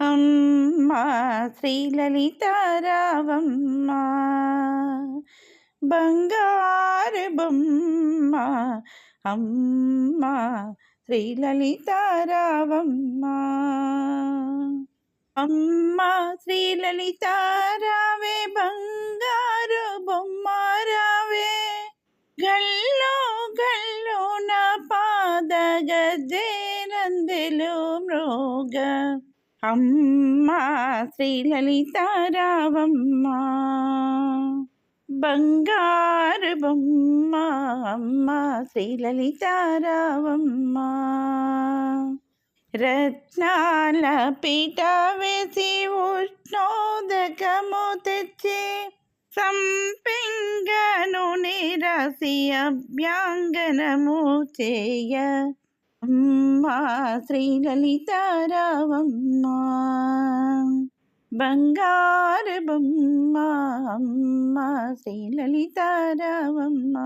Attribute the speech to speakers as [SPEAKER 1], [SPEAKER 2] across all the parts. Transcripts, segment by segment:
[SPEAKER 1] అమ్మ శ్రీలలితారావమ్మ బంగారు బొమ్మ అమ్మ శ్రీలలితారావమ్మ అమ్మ శ్రీలలితారావే బంగారు బొమ్మ రావే గల్లో గల్లో నా పాద గజ్జేనందెలు మృగ అమ్మ శ్రీలలితారావమ్మ బంగారు బొమ్మ అమ్మ శ్రీలలితారావమ్మ రత్నాల పీట వేసి ఉష్ణోదకము తెచ్చి సంపింగను నిరసి అభ్యాంగనము చేయ. అమ్మా శ్రీలలితారావమ్మ బంగారు బొమ్మ అమ్మ శ్రీలలితారావమ్మ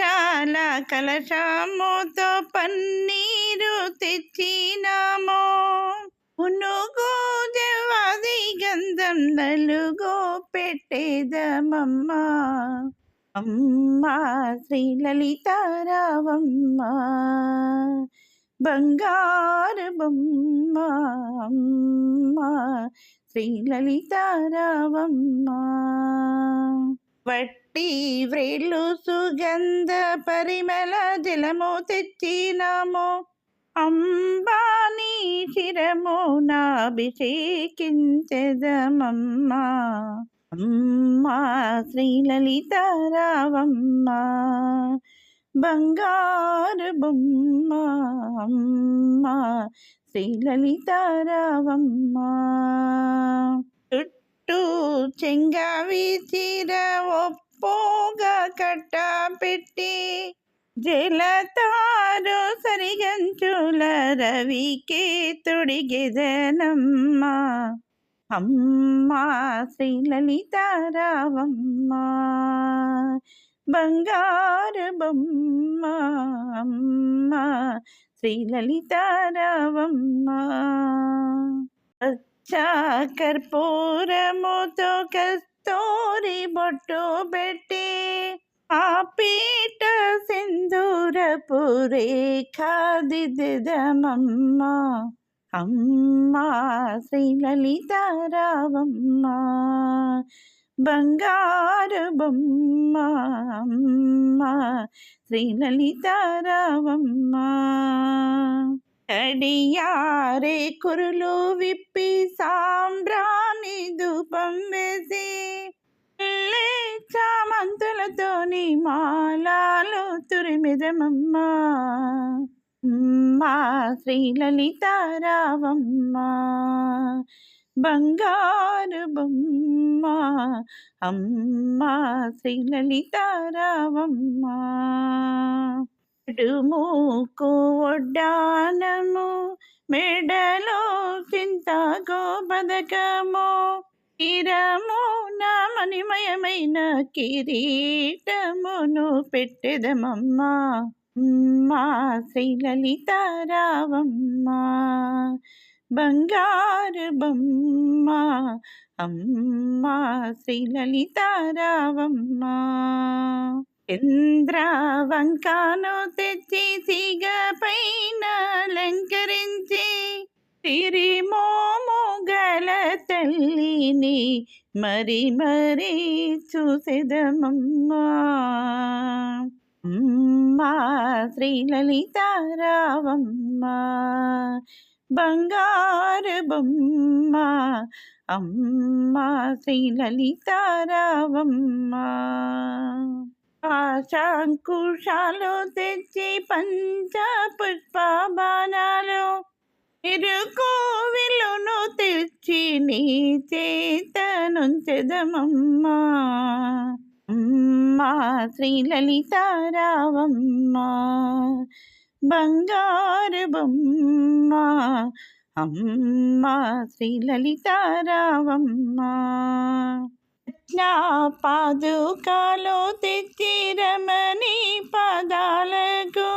[SPEAKER 1] చాలా కలశముతో పన్నీరు తెచ్చినామో. ఉనుగో జవాది గంధం నలుగో పెట్టేదమమ్మ. అమ్మ శ్రీలలితారావమ్మ బంగారు బొమ్మ అమ్మ శ్రీలలితారావమ్మ. వట్టి వ్రేళ్ళు సుగంధ పరిమళ జలము తెచ్చినాము. అంబానీ శిరము నాభిషేకించదమమ్మ అమ్మా బంగారు బొమ్మ అమ్మ శ్రీలలితారావమ్మ. చుట్టూ చెంగావి చీర ఒప్పోగా కట్ట పెట్టి జలతారు సరిగంచుల రవికే తొడిగెదనమ్మ. అమ్మా అమ్మ శ్రీలలితారావమ్మ బంగారు బొమ్మ అమ్మ శ్రీలలితారావమ్మ పచ్చ కర్పూరముతో కస్తూరి బొట్టు పెట్టి ఆ పీట సింధూరపు రేఖ రేఖాదిదమమ్మ అమ్మ శ్రీలలితారావమ్మ బంగారు బొమ్మ అమ్మ శ్రీలలితారావమ్మ అడియారే కురులు విప్పి సాంబ్రాణి ధూపం వేసి లే చామంతులతోని మాలాలు తురిమిదమమ్మా. శ్రీ లలితారావమ్మ. బంగారు బొమ్మ అమ్మ శ్రీలలితారావమ్మ మూకు ఒడ్డానము మెడలో చింత గోపదకము కిరము నా మణిమయమైన కిరీటమును పెట్టెదమమ్మా. మా శ్రీలలితారావమ్మ బంగారు బొమ్మ. అమ్మ శ్రీలలితారావమ్మ చంద్ర వంకాను తెచ్చి సిగ పైన అలంకరించి తిరిమోము గల తల్లిని మరి మరీ చూసేదమమ్మా అమ్మా శ్రీలలితారావమ్మ బంగారు బొమ్మ అమ్మ శ్రీలలితారావమ్మ ఆశాంకుశాలు తెచ్చి పంచ పుష్ప బాణాలు ఇరుకోవిలును తెచ్చి నీ చేతనుంచెదమమ్మా శ్రీ లలితారావమ్మ బంగారు బొమ్మ అమ్మ శ్రీలలితారావమ్మ. నా పాదుకాలో తెచ్చి రమణి పాదాలకు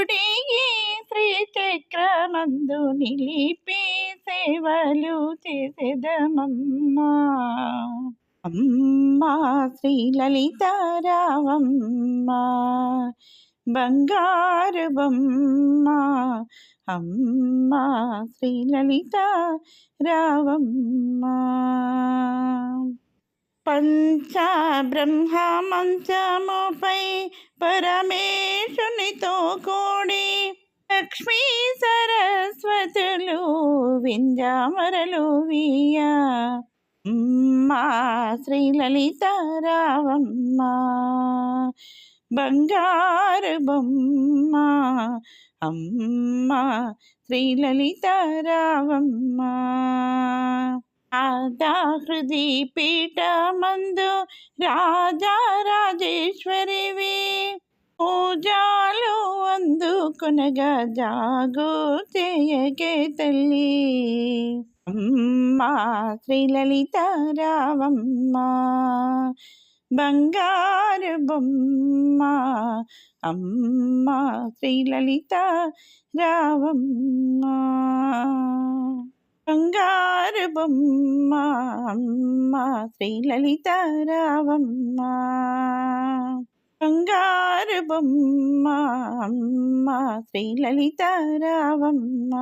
[SPEAKER 1] ఉడిగి శ్రీచక్రమందు నిలిపి సేవలు చేసేదమమ్మా. అమ్మా శ్రీ లలితారావమ్మా బంగారు బొమ్మ. అమ్మా శ్రీ లలిత రావమ్మా. పంచబ్రహ్మ మంచముపై పరమేశునితో కూడి లక్ష్మీ సరస్వతులు వింజామరలు వీయ. మా శ్రీ లలిత రావమ్మ బంగారు బొమ్మ. అమ్మ శ్రీ లలిత రావమ్మ. హృది పీఠ మందు రాజా రాజేశ్వరివి పూజాలు అందుకునగా జాగు చేయకే తల్లి. అమ్మా శ్రీలలిత రావమ్మ బంగారు బొమ్మ. అమ్మ శ్రీలలిత రావమ్మ బంగారు బొమ్మ. అమ్మ శ్రీలలిత రావమ్మ బంగారు బొమ్మ. అమ్మ శ్రీలలిత రావమ్మ.